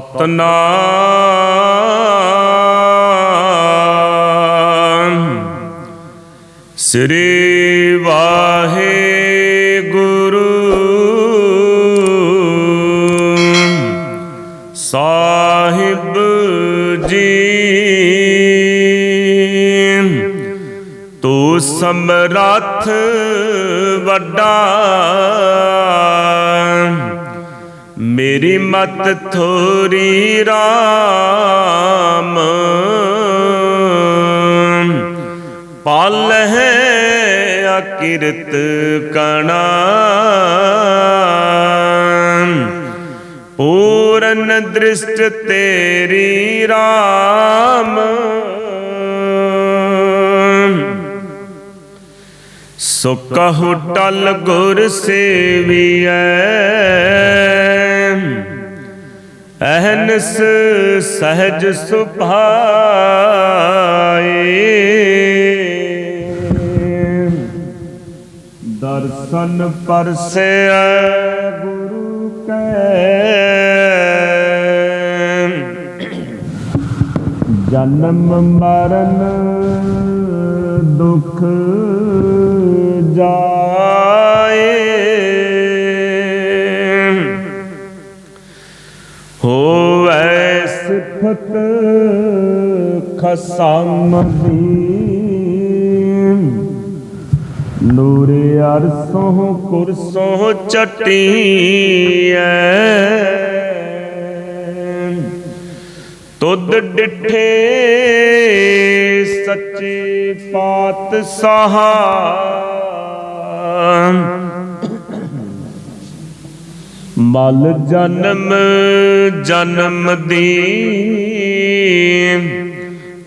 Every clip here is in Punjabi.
ਸਤਨਾਮ। ਸ੍ਰੀ ਵਾਹਿਗੁਰੂ। ਸਾਹਿਬ ਜੀ। ਤੂੰ ਸਮਰੱਥ ਵੱਡਾ ਮੇਰੀ ਮਤ ਥੋਰੀ RAM ਪਾਲਹਿ ਅਕਿਰਤ ਕਣਾ ਪੂਰਨ ਦ੍ਰਿਸ਼ਟ ਤੇਰੀ RAM ਸੋ ਕਹੂ ਟਲ ਗੁਰ ਸੇਵੀਐ। ਅਹਨਸ ਸਹਜ ਸੁਭਾਏ ਦਰਸ਼ਨ ਪਰਸੈ ਗੁਰੂ ਕੈ। ਜਨਮ ਮਰਨ ਦੁਖ ਜਾ ਖਸਮ ਦੀ ਨੂਰੇ ਅਰਸੋਂ ਕੁਰਸੋਂ ਚਟੀਐ। ਤੁਧ ਡਿਠੇ ਸੱਚੇ ਪਾਤਸ਼ਾਹ। ਮਲ ਜਨਮ ਜਨਮ ਦੀ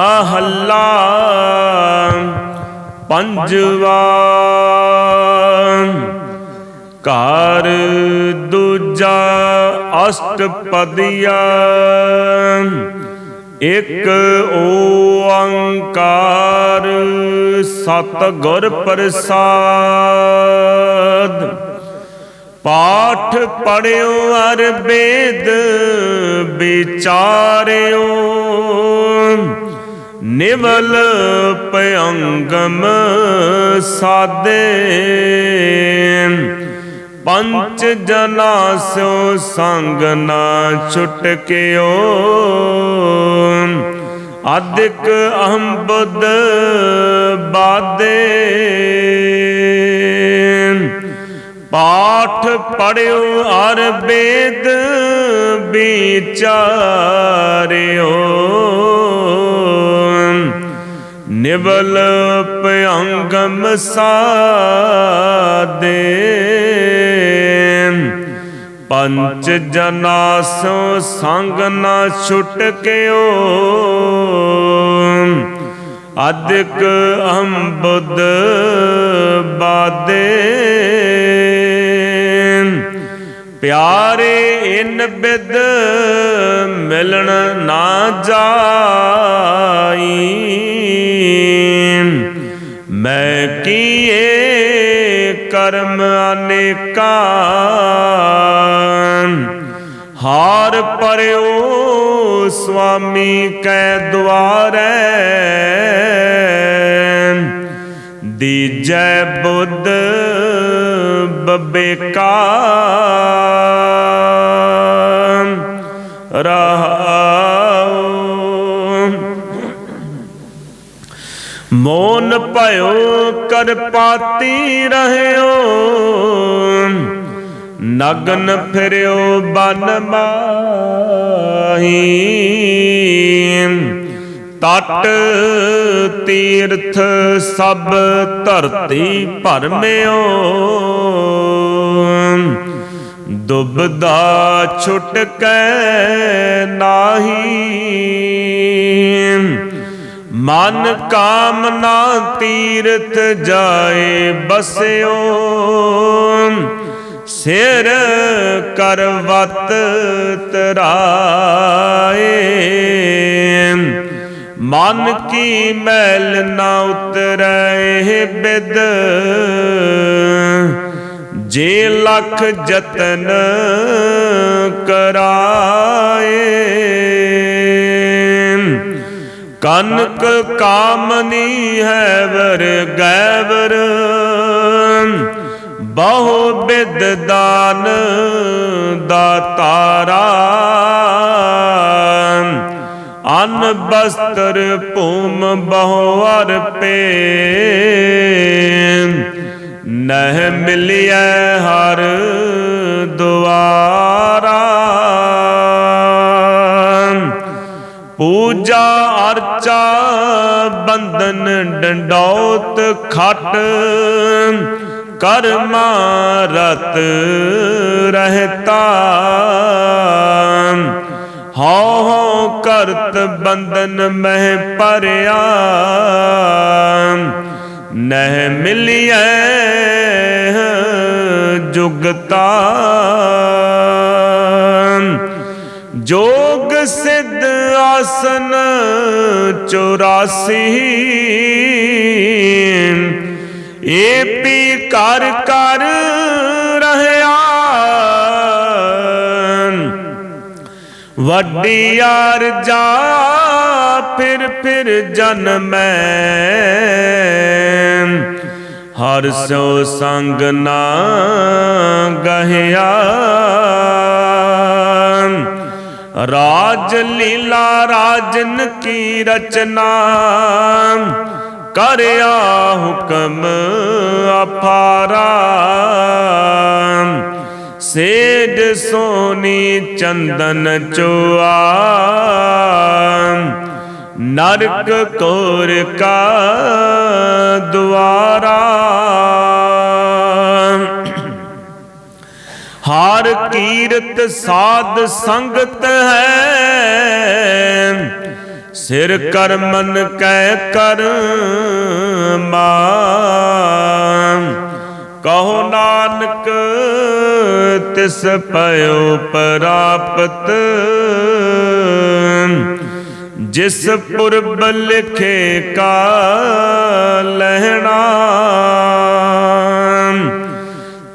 ਮਹੱਲਾ ਪੰਜਵਾ ਘਰ ਦੂਜਾ ਅਸ਼ਟਪਦੀਆ ਇਕ ਓੰਕਾਰ ਸਤਿਗੁਰ ਪ੍ਰਸਾਦ। ਪਾਠ ਪੜਿਓ ਅਰ ਵੇਦ ਵਿਚਾਰਿਓ। ਨਿਵਲ ਪਯੰਗਮ ਸਾਦੇ। ਪੰਚ ਜਨਾ ਸਿਓ ਸੰਗ ਨਾ ਛੁਟਕਿਓ ਅਧਿਕ ਅਹੰ ਬੁੱਧ ਬਾਦੇ। ਪਾਠ ਪੜਿਓ ਅਰ ਵੇਦ ਵਿਚਾਰਿਓ। ਨਿਵਲ ਪਯੰਗਮ ਸਾਦੇ। ਪੰਚ ਜਨਾ ਸੋ ਸੰਗ ਨਾ ਛੁਟਕਿਓ ਅਦਿਕ ਅਹੰ ਬੁੱਧ ਬਾਦੇ। ਪਿਆਰੇ ਇਨ ਬਿਦ ਮਿਲਣ ਨਾ ਜਾਈ। ਕਰਮ ਅਨੇਕਾਂ। ਹਾਰ ਪਰਿਓ ਸੁਆਮੀ ਕੈ ਦੁਆਰੈ। ਦੀਜੈ ਬੁੱਧ ਬਬੇਕਾ। ਰਹਾਉ ਮੋਨ ਭਇਓ, ਕਰ ਪਾਤੀ ਰਹਿਓ। ਨਗਨ ਫਿਰਿਓ, ਬਨ ਮਾਹੀ। ਤਟ ਤੀਰਥ ਸਭ ਧਰਤੀ ਭਰਮਿਓ ਦੁਬਦਾ ਛੁਟਕੈ ਨਾਹੀ। ਮਨ ਕਾਮਨਾ ਤੀਰਥ ਜਾਏ ਬਸਿਓ। ਸਿਰ ਕਰਵਤ ਤਰਾਏ। ਮਨ ਕੀ ਮੈਲ ਨਾ ਉਤਰੈ ਬਿਦ। ਜੇ ਲਖ ਜਤਨ ਕਰਾਏ। ਕਨਕ ਕਾਮਨੀ ਹੈ ਵਰ ਗੈਵਰ। ਬਹੁ ਬਿਦ ਦਾਨ ਦਾਤਾਰਾ ਅਨ ਬਸਤਰ ਭੂਮ ਬਹੁ ਅਰਪੇ। ਨਹਿ ਮਿਲਿਐ ਹਰ ਦੁਆਰਾ। ਪੂਜਾ ਅਰਚਾ ਬੰਧਨ ਡੰਡੌਤ ਖੱਟ ਕਰਮਾ ਰਤ ਰਹਤਾ। ਹਉ ਹਉ ਕਰਤ ਬੰਧਨ ਮਹਿ ਪਰਿਆ ਨਹਿ ਮਿਲਿਐ ਜੁਗਤਾ। ਜੋ ਸਿੱਧ ਆਸਨ 84 ਏ ਪੀ ਕਰ ਕਰ ਰਹਿਆ। ਵੱਡੀ ਅਰਜਾ ਫਿਰ ਫਿਰ ਜਨਮੈ ਹਰ ਸੋ ਸੰਗ ਨਾ ਗਹਿਆ। ਰਾਜ ਲੀਲਾ ਰਾਜਨ ਕੀ ਰਚਨਾ? ਕਰਿਆ ਹੁਕਮ ਅਪਾਰਾ। ਸੇਜ ਸੋਨੀ ਚੰਦਨ ਚੋਆ। ਨਰਕ ਕੋਰ ਕਾ ਦੁਆਰਾ। ਹਾਰ ਕੀਰਤ ਸਾਧ ਸੰਗਤ ਹੈ। ਸਿਰ ਕਰ ਕਰਮਨ ਕੈ ਕਰਮਾ ਕਹੋ ਨਾਨਕ, ਤਿਸ ਪਇਓ ਪ੍ਰਾਪਤ। ਜਿਸ ਪੁਰਬ ਲਿਖੇ ਕਾ ਲਹਿਣਾ।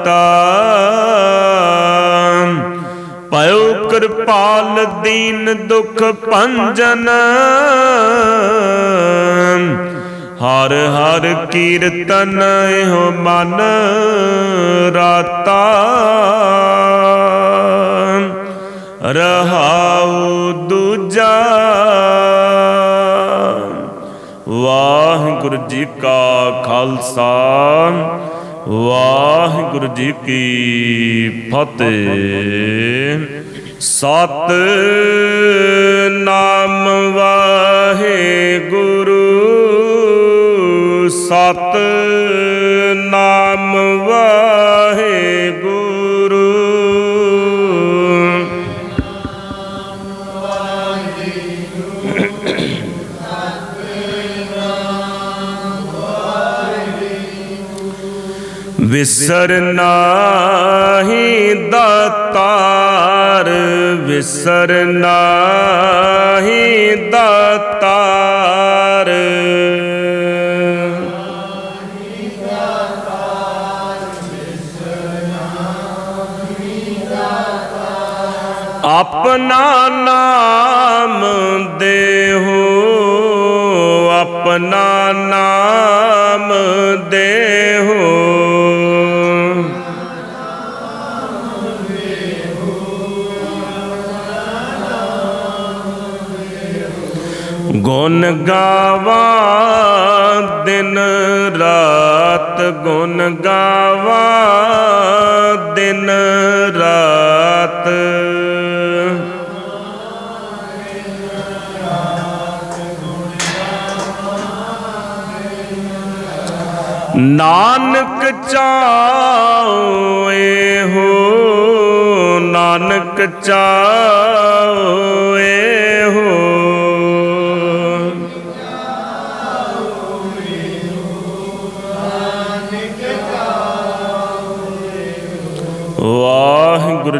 ਮਾਤਾ ਭਇਓ ਕਿਰਪਾਲ ਦੀਨ ਦੁਖ ਭੰਜਨ। ਹਰ ਹਰ ਕੀਰਤਨ ਇਹੋ ਮਨ ਰਾਤਾ। ਰਹਾਉ ਦੂਜਾ। ਵਾਹਿਗੁਰੂ ਜੀ ਕਾ ਖਾਲਸਾ। ਵਾਹਿਗੁਰੂ ਜੀ ਕੀ ਫਤਿਹ। ਸਤ ਨਾਮ ਵਾਹਿਗੁਰੂ। ਸਤ ਵਿਸਰ ਨਾਹੀ ਦਾਤਾਰ ਵਿਸਰ ਨਾਹੀ ਦਾਤਾਰ ਆਪਣਾ ਨਾਮ ਦੇਹੋ ਆਪਣਾ ਨਾਮ ਦੇਹੋ। ਗੁਣ ਗਾਵਾਂ ਦਿਨ ਰਾਤ ਗੁਣ ਗਾਵਾ ਦਿਨ ਰਾਤ। ਨਾਨਕ ਚਾਓ ਹੋ ਨਾਨਕ ਚਾਓ